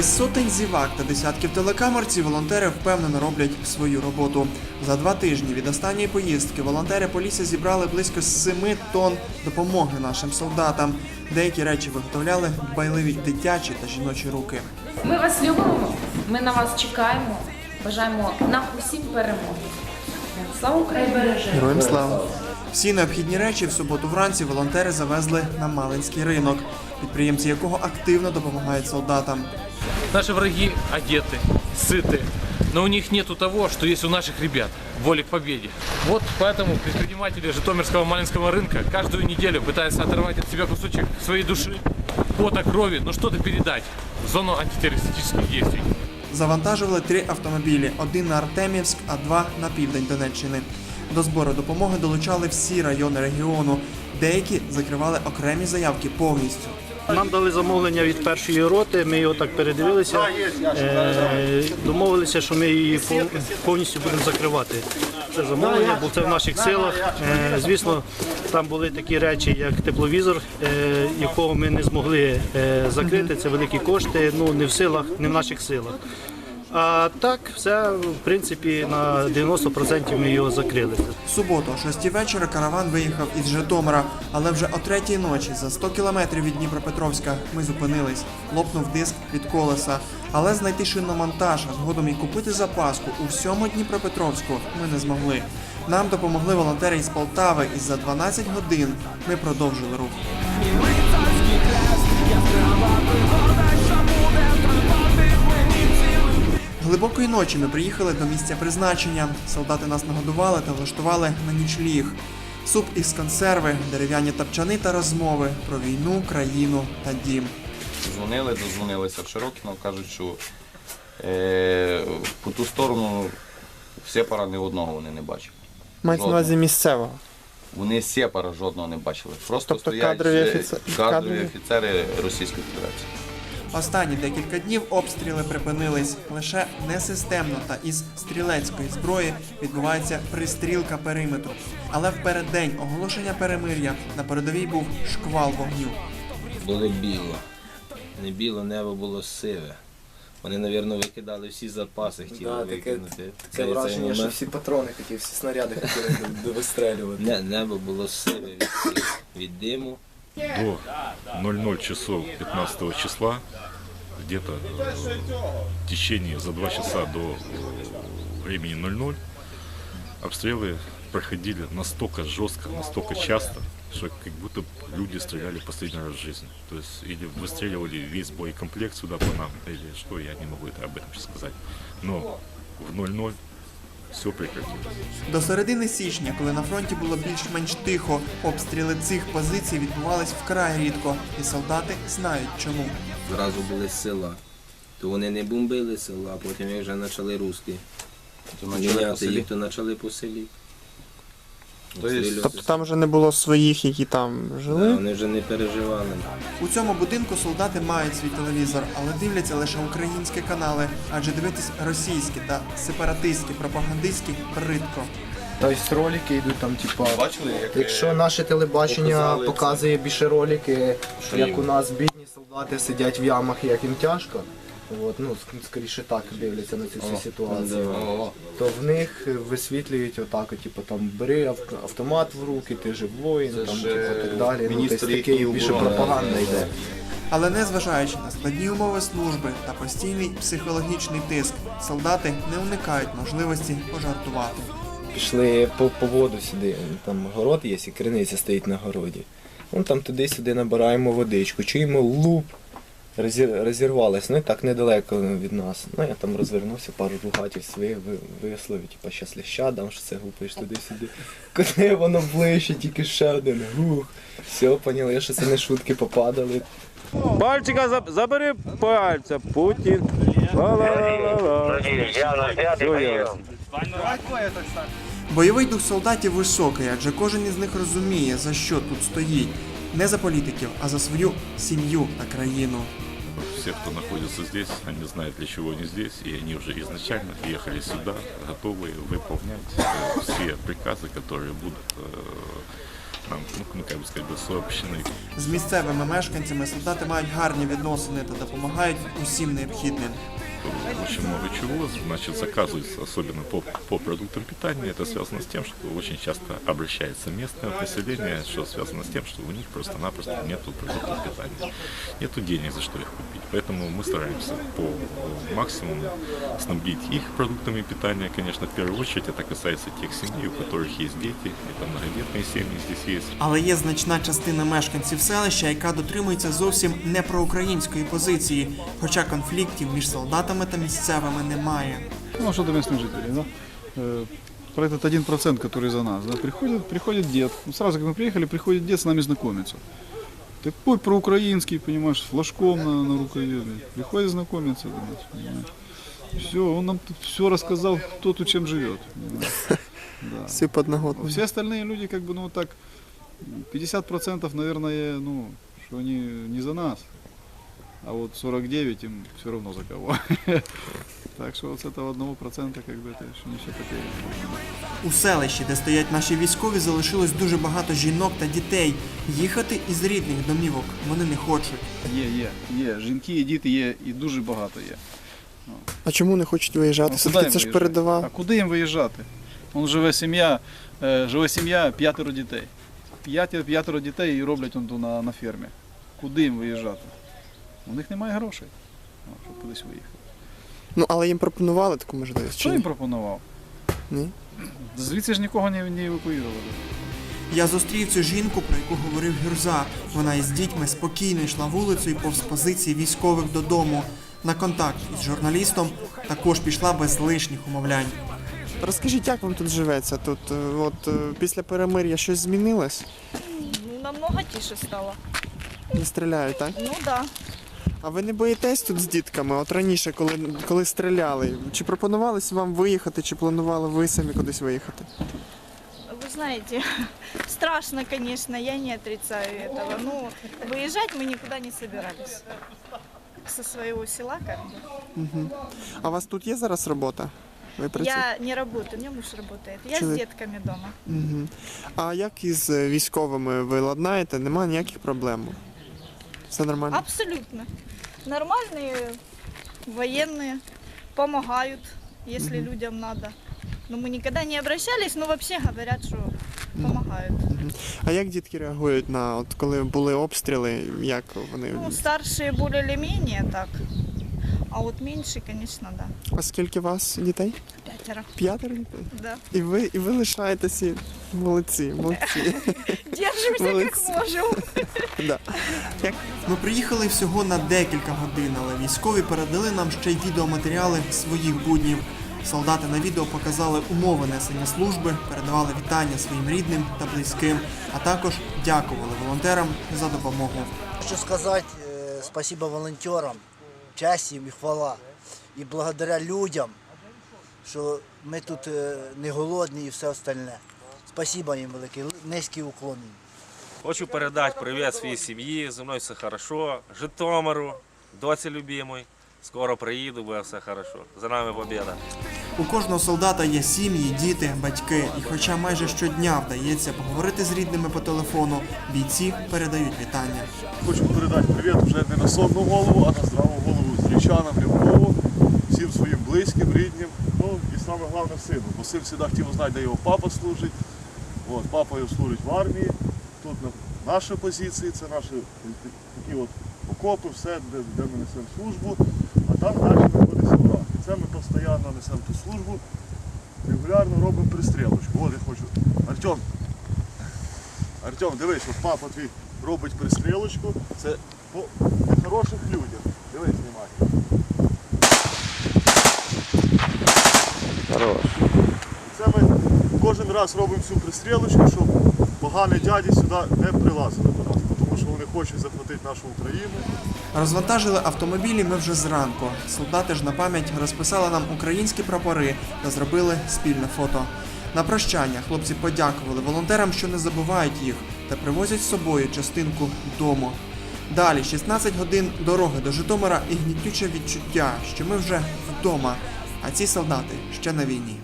Без сотень зівак та десятків телекамер ці волонтери впевнено роблять свою роботу. За два тижні від останньої поїздки волонтери Полісся зібрали близько 7 тонн допомоги нашим солдатам. Деякі речі виготовляли дбайливі дитячі та жіночі руки. Ми вас любимо, ми на вас чекаємо. Бажаємо нам усім перемоги. Слава Україні! Героям слава! Всі необхідні речі в суботу вранці волонтери завезли на Малинський ринок, підприємці якого активно допомагають солдатам. Наши враги одеты, сыты, но у них нету того, что есть у наших ребят. Воли к победе. Вот поэтому предприниматели Житомирского Малинского рынка каждую неделю пытаются оторвать от себя кусочек своей души, пота, крови, но что-то передать в зону антитеррористических действий. Завантажували три автомобілі: один на Артемівськ, а два на південь Донеччини. До збору допомоги долучали всі райони регіону. Деякі закривали окремі заявки повністю. Нам дали замовлення від першої роти, ми його так передивилися, е, домовилися, що ми її повністю будемо закривати. Це замовлення, бо це в наших силах. Е, Звісно, там були такі речі, як тепловізор, е, якого ми не змогли закрити. Це великі кошти, ну не в силах, не в наших силах. А так, все, в принципі, на 90% ми його закрили. В суботу, о 6 вечора, караван виїхав із Житомира, але вже о 3 ночі, за 100 кілометрів від Дніпропетровська, ми зупинились. Лопнув диск від колеса. Але знайти шиномонтаж, а згодом і купити запаску у всьому Дніпропетровську ми не змогли. Нам допомогли волонтери із Полтави, і за 12 годин ми продовжили рух. Глибокої ночі ми приїхали до місця призначення. Солдати нас нагодували та влаштували на нічліг. Суп із консерви, дерев'яні тапчани та розмови про війну, країну та дім. Дзвонили, дозвонилися в Широкіно, кажуть, що е, по ту сторону сепара ні одного вони не бачили. Мається на увазі місцевого. Вони сепара жодного не бачили. Просто Тобто стоять кадрові е, офіце- кадрові кадрові? офіцери Російської Федерації. Останні декілька днів обстріли припинились. Лише несистемно та із стрілецької зброї відбувається пристрілка периметру. Але в переддень оголошення перемир'я на передовій був шквал вогню. було біло. Не біло, небо було сиве. Вони, мабуть, викидали всі запаси, хотіли Да, викинути. таке Цей- цей враження, що всі патрони хотів, всі снаряди хотіли вистрелювати. Не, небо було сиве від, від диму. До 00 часов 15 числа, где-то э, в течение за два часа до э, времени 00, обстрелы проходили настолько жестко, настолько часто, что как будто люди стреляли последний раз в жизни. То есть или выстреливали весь боекомплект сюда по нам, или что, я не могу это об этом сейчас сказать. Но в 00 все прекратилось. До середини січня, коли на фронті було більш-менш тихо, обстріли цих позицій відбувались вкрай рідко, і солдати знають чому. Зразу були з села. То вони не бомбили села, а потім їх вже почали русські. То почали по селі. їх, то почали по селі. То є- Обстрілювати. Тобто там вже не було своїх, які там Да, жили. вони вже не переживали. У цьому будинку солдати мають свій телевізор, але дивляться лише українські канали, адже дивитись російські та сепаратистські, пропагандистські бридко. Тобто ролики йдуть там, типа. Бачили, як Якщо наше телебачення показали це? показує більше ролики, як у нас бідні солдати сидять в ямах, як їм тяжко. От, ну, ск- скоріше так дивляться на цю всю ситуацію. О, То в них висвітлюють отак, от, типу, там бери ав- автомат в руки, ти же воїн, там, ж, типу, е, так далі. Ну, міністр тобто такий їхньої більше оборони. пропаганда йде. Але незважаючи на складні умови служби та постійний психологічний тиск, солдати не уникають можливості пожартувати. Пішли по, по воду сюди, там город є, і криниця стоїть на городі. Вон там туди-сюди набираємо водичку, чуємо луп, розір- розірвалось, ну і так недалеко від нас. Ну я там розвернувся, пару ругатів своїх ви- висловив, типу, щас ляща дам, що це гупаєш туди-сюди. Коли воно ближче, тільки ще один гух. Все, поняли, що це не шутки попадали. Пальчика заб- забери пальця, Путін. Ла-ла-ла-ла-ла. Все ясно. Бойовий дух солдатів високий, адже кожен із них розуміє, за що тут стоїть. Не за політиків, а за свою сім'ю та країну Все, кто находится здесь, они знают, для чего они здесь, и они уже изначально ехали сюда, готовые выполнять э, все приказы, которые будут э, нам, ну, ну, как бы сказать, бы сообщены. З місцевими мешканцями солдати мають гарні відносини та допомагають усім необхідним. Очень много чего, значит, заказывается, особенно по, по продуктам питания. Это связано с тем, что очень часто обращается местное население, что связано с тем, что у них просто-напросто нету продуктов питания. Нету денег, за что их купить. Поэтому мы стараемся по э, максимуму снабдить их продуктами питания. Конечно, в первую очередь это касается тех семей, у которых есть дети. Это многодетные семьи здесь есть. Але є значна частина мешканців селища, яка дотримується зовсім не проукраїнської позиції, хоча конфліктів між солдатами та місцевими немає. Ну, а что до местных жителей, да? Э, Про этот один процент, который за нас, да, приходит, приходит дед. Ну, Сразу, как мы приехали, приходит дед с нами знакомиться. Такой проукраинский, понимаешь, с флажком на, на рукаве. блин. Приходит знакомиться. Все, он нам тут все рассказал, кто тут чем живет. понимаешь. Да. всі подноготні. Все остальные люди, как бы, ну, вот так, 50% наверное, ну, что они не за нас. А вот 49 им все равно за кого. Так что вот с этого одного процента, как бы, это еще не все потеряно. У селищі, де стоять наші військові, залишилось дуже багато жінок та дітей. Їхати із рідних домівок вони не хочуть. Є, є, є. Жінки і діти є, і дуже багато є. А чому не хочуть виїжджати? Ну, Все-таки куди їм це ж виїжджати? передова. А куди їм виїжджати? Вон живе сім'я, е, живе сім'я, п'ятеро дітей. П'ятеро, п'ятеро дітей і роблять он тут на, на фермі. Куди їм виїжджати? У них немає грошей, щоб кудись виїхати. Ну, але їм пропонували таку можливість. Чи Хто їм пропонував? Ні? Звідси ж нікого не, не евакуювали. Я зустрів цю жінку, про яку говорив Гюрза. Вона із дітьми спокійно йшла вулицею повз позиції військових додому. На контакт із журналістом також пішла без лишніх умовлянь. Розкажіть, як вам тут живеться? Тут е, от е, після перемир'я щось змінилось? Ну, намного тише стало. Не стріляють, так? Ну да. А ви не боїтесь тут з дітками? От раніше, коли, коли стріляли, чи пропонувалось вам виїхати, чи планували ви самі кудись виїхати? Вы знаете, страшно, конечно, я не отрицаю этого. Ну, выезжать мы никуда не собирались. Со своего села как бы. А у вас тут є зараз робота? Ви працюєте? Я не работаю, у меня муж работает. Я Человек. с детками дома. Угу. А як із е, військовими ви ладнаєте? Немає ніяких проблем? Все нормально? Абсолютно. Нормальные военные, помогают, если людям надо. Но мы никогда не обращались, но вообще говорят, что помогают. А як дітки реагують на от коли були обстріли? Як вони? Ну, старшие более или менее так. А вот меньше, конечно, да. А скільки вас дітей? Пятеро. П'ятеро дітей? Да. І ви, і ви лишаєтеся молодці, молодці. Держимся как Молодцы. можем. да. Як Ми приїхали всього на декілька годин, але військові передали нам ще й відеоматеріали своїх буднів. Солдати на відео показали умови несення служби, передавали вітання своїм рідним та близьким, а також дякували волонтерам за допомогу. Хочу сказать э, спасибо волонтерам, честь їм і хвала. І благодаря людям, що ми тут е, не голодні і все остальне. Спасибо їм велике, низький уклон їм. Хочу передати привіт своїй сім'ї, зі мною все хорошо. Житомиру, доці любимой. Скоро приїду, буде все хорошо. За нами побіда. У кожного солдата є сім'ї, діти, батьки. І хоча майже щодня вдається поговорити з рідними по телефону, бійці передають вітання. Хочу передати привіт вже не на сонну голову, а на здраву голову зрічанам, Рябкову, всім своїм близьким, рідним, ну і саме головне сину. Бо син завжди хотів знати, де його папа служить. От, папа його служить в армії. Тут на наші позиції, це наші такі от окопи, все, де, де ми несемо службу, а там далі знаходиться враг. І це ми постійно несемо ту службу, регулярно робимо пристрілочку. От я хочу. Артем, Артем, дивись, от папа твій робить пристрілочку. Це по хороших людях. Дивись, знімай. Хорош. Раз робимо цю пристрілочку, щоб погані дяді сюди не прилазили до нас, тому що вони хочуть захватити нашу Україну. Розвантажили автомобілі ми вже зранку. Солдати ж на пам'ять розписали нам українські прапори та зробили спільне фото. На прощання хлопці подякували волонтерам, що не забувають їх, та привозять з собою частинку дому. Далі 16 годин дороги до Житомира і гнітюче відчуття, що ми вже вдома, а ці солдати ще на війні.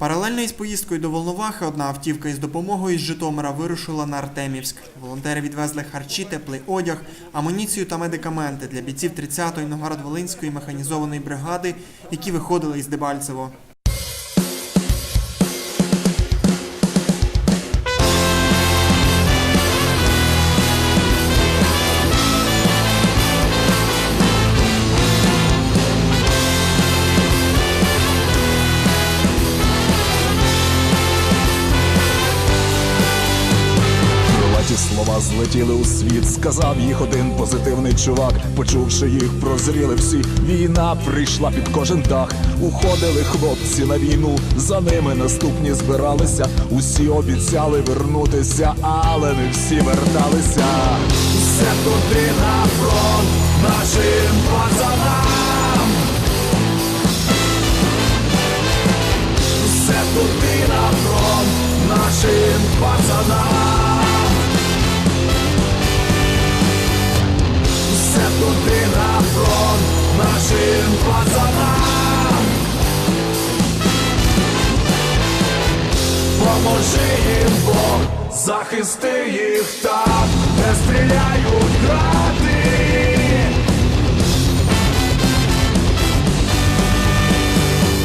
Паралельно із поїздкою до Волновахи одна автівка із допомогою з Житомира вирушила на Артемівськ. Волонтери відвезли харчі, теплий одяг, амуніцію та медикаменти для бійців 30-ї Новгород-Волинської механізованої бригади, які виходили із Дебальцево. Слова у світ, сказав їх один позитивний чувак. Почувши їх, прозріли всі. Війна прийшла під кожен дах. Уходили хлопці на війну, за ними наступні збиралися. Усі обіцяли вернутися, але не всі верталися. Все туди на фронт нашим Поможи їм Бог, захисти їх так, не стріляють гради.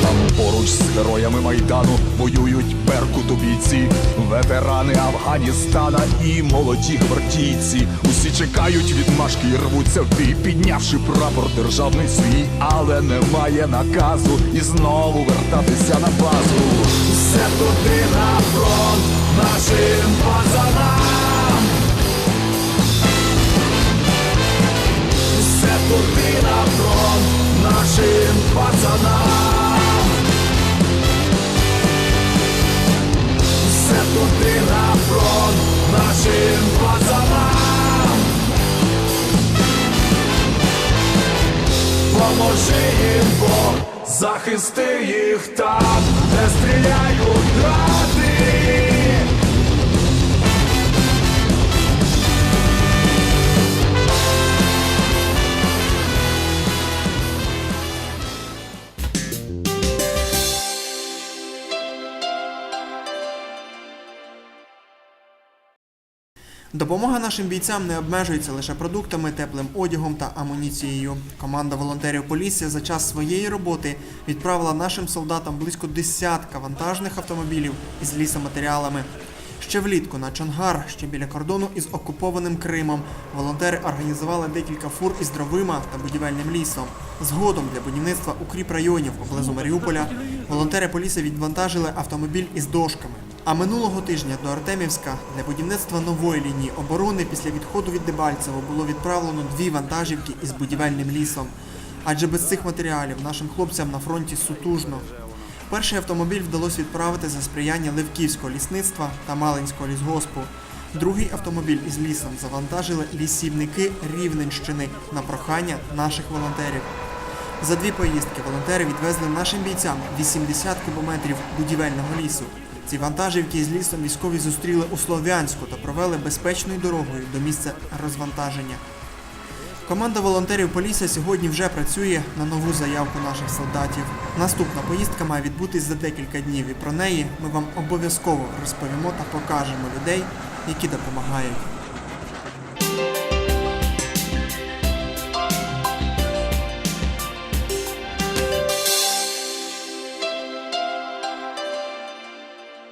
Там поруч з героями Майдану воюють беркуту-бійці, ветерани Афганістана і молоді гвардійці. Усі чекають відмашки і рвуться в бій, піднявши прапор державний свій, але немає наказу і знову вертатися на базу. Все туди на фронт захисти їх там, де стріляють. Допомога нашим бійцям не обмежується лише продуктами, теплим одягом та амуніцією. Команда волонтерів Полісся за час своєї роботи відправила нашим солдатам близько десятка вантажних автомобілів із лісоматеріалами. Ще влітку на Чонгар, ще біля кордону із окупованим Кримом, волонтери організували декілька фур із дровима та будівельним лісом. Згодом для будівництва укріп районів поблизу Маріуполя волонтери Полісся відвантажили автомобіль із дошками. А минулого тижня до Артемівська для будівництва нової лінії оборони після відходу від Дебальцево було відправлено дві вантажівки із будівельним лісом. Адже без цих матеріалів нашим хлопцям на фронті сутужно. Перший автомобіль вдалося відправити за сприяння Левківського лісництва та Малинського лісгоспу. Другий автомобіль із лісом завантажили лісівники Рівненщини на прохання наших волонтерів. За дві поїздки волонтери відвезли нашим бійцям 80 кубометрів будівельного лісу. Ці вантажівки з лісом військові зустріли у Слов'янську та провели безпечною дорогою до місця розвантаження. Команда волонтерів Полісся сьогодні вже працює на нову заявку наших солдатів. Наступна поїздка має відбутись за декілька днів, і про неї ми вам обов'язково розповімо та покажемо людей, які допомагають.